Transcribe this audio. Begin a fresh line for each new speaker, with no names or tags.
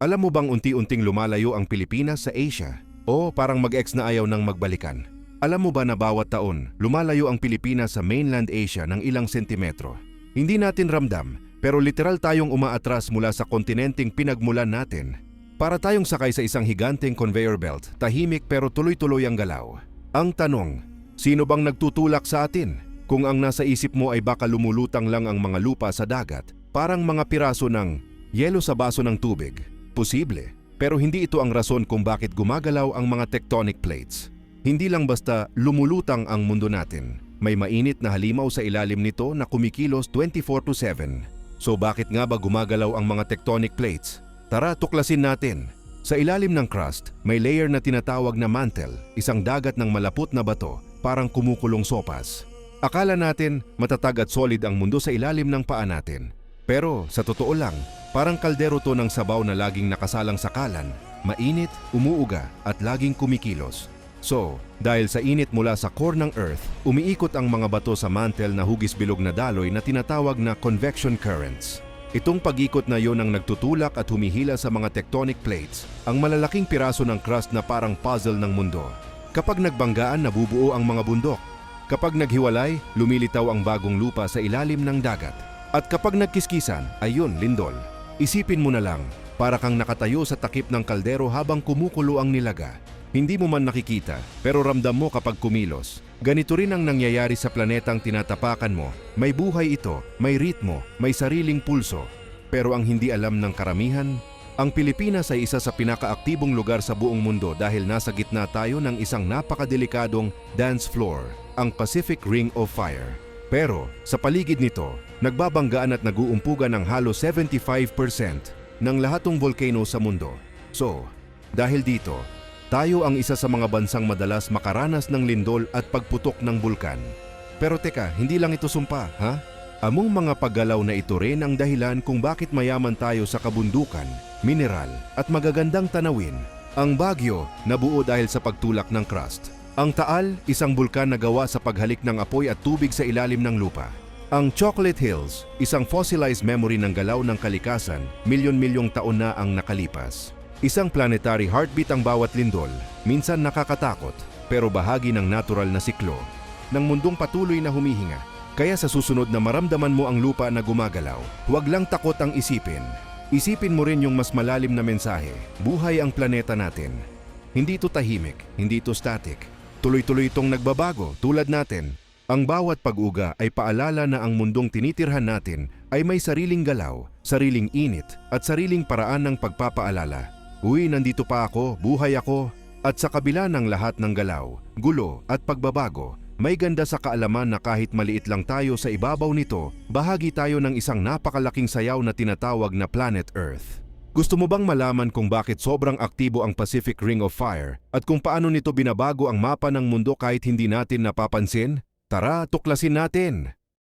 Alam mo bang unti-unting lumalayo ang Pilipinas sa Asia? O parang mag-ex na ayaw ng magbalikan? Alam mo ba na bawat taon, lumalayo ang Pilipinas sa mainland Asia ng ilang sentimetro? Hindi natin ramdam, pero literal tayong umaatras mula sa kontinenteng pinagmulan natin. Para tayong sakay sa isang higanteng conveyor belt, tahimik pero tuloy-tuloy ang galaw. Ang tanong, sino bang nagtutulak sa atin? Kung ang nasa isip mo ay baka lumulutang lang ang mga lupa sa dagat, parang mga piraso ng yelo sa baso ng tubig. Posible, pero hindi ito ang rason kung bakit gumagalaw ang mga tectonic plates. Hindi lang basta lumulutang ang mundo natin. May mainit na halimaw sa ilalim nito na kumikilos 24 to 7. So bakit nga ba gumagalaw ang mga tectonic plates? Tara tuklasin natin. Sa ilalim ng crust, may layer na tinatawag na mantle, isang dagat ng malapot na bato, parang kumukulong sopas. Akala natin matatag at solid ang mundo sa ilalim ng paa natin. Pero sa totoo lang, parang kaldero to ng sabaw na laging nakasalang sa kalan, mainit, umuuga at laging kumikilos. So, dahil sa init mula sa core ng Earth, umiikot ang mga bato sa mantle na hugis bilog na daloy na tinatawag na convection currents. Itong pag-ikot na yon ang nagtutulak at humihila sa mga tectonic plates, ang malalaking piraso ng crust na parang puzzle ng mundo. Kapag nagbanggaan, nabubuo ang mga bundok. Kapag naghiwalay, lumilitaw ang bagong lupa sa ilalim ng dagat. At kapag nagkiskisan, ayun, lindol. Isipin mo na lang, para kang nakatayo sa takip ng kaldero habang kumukulo ang nilaga. Hindi mo man nakikita, pero ramdam mo kapag kumilos. Ganito rin ang nangyayari sa planetang tinatapakan mo. May buhay ito, may ritmo, may sariling pulso. Pero ang hindi alam ng karamihan, ang Pilipinas ay isa sa pinakaaktibong lugar sa buong mundo dahil nasa gitna tayo ng isang napakadelikadong dance floor, ang Pacific Ring of Fire. Pero sa paligid nito, nagbabanggaan at naguumpugan ng halos 75% ng lahatong volcano sa mundo. So, dahil dito, tayo ang isa sa mga bansang madalas makaranas ng lindol at pagputok ng bulkan. Pero teka, hindi lang ito sumpa, ha? Among mga paggalaw na ito rin ang dahilan kung bakit mayaman tayo sa kabundukan, mineral at magagandang tanawin. Ang Baguio nabuo dahil sa pagtulak ng crust. Ang Taal, isang bulkan na gawa sa paghalik ng apoy at tubig sa ilalim ng lupa. Ang Chocolate Hills, isang fossilized memory ng galaw ng kalikasan, milyon-milyong taon na ang nakalipas. Isang planetary heartbeat ang bawat lindol, minsan nakakatakot, pero bahagi ng natural na siklo, ng mundong patuloy na humihinga. Kaya sa susunod na maramdaman mo ang lupa na gumagalaw, huwag lang takot ang isipin. Isipin mo rin yung mas malalim na mensahe, buhay ang planeta natin. Hindi ito tahimik, hindi ito static. Tuloy-tuloy itong nagbabago tulad natin. Ang bawat pag-uga ay paalala na ang mundong tinitirhan natin ay may sariling galaw, sariling init at sariling paraan ng pagpapaalala. Uy, nandito pa ako, buhay ako. At sa kabila ng lahat ng galaw, gulo at pagbabago, may ganda sa kaalaman na kahit maliit lang tayo sa ibabaw nito, bahagi tayo ng isang napakalaking sayaw na tinatawag na Planet Earth. Gusto mo bang malaman kung bakit sobrang aktibo ang Pacific Ring of Fire at kung paano nito binabago ang mapa ng mundo kahit hindi natin napapansin? Tara, tuklasin natin!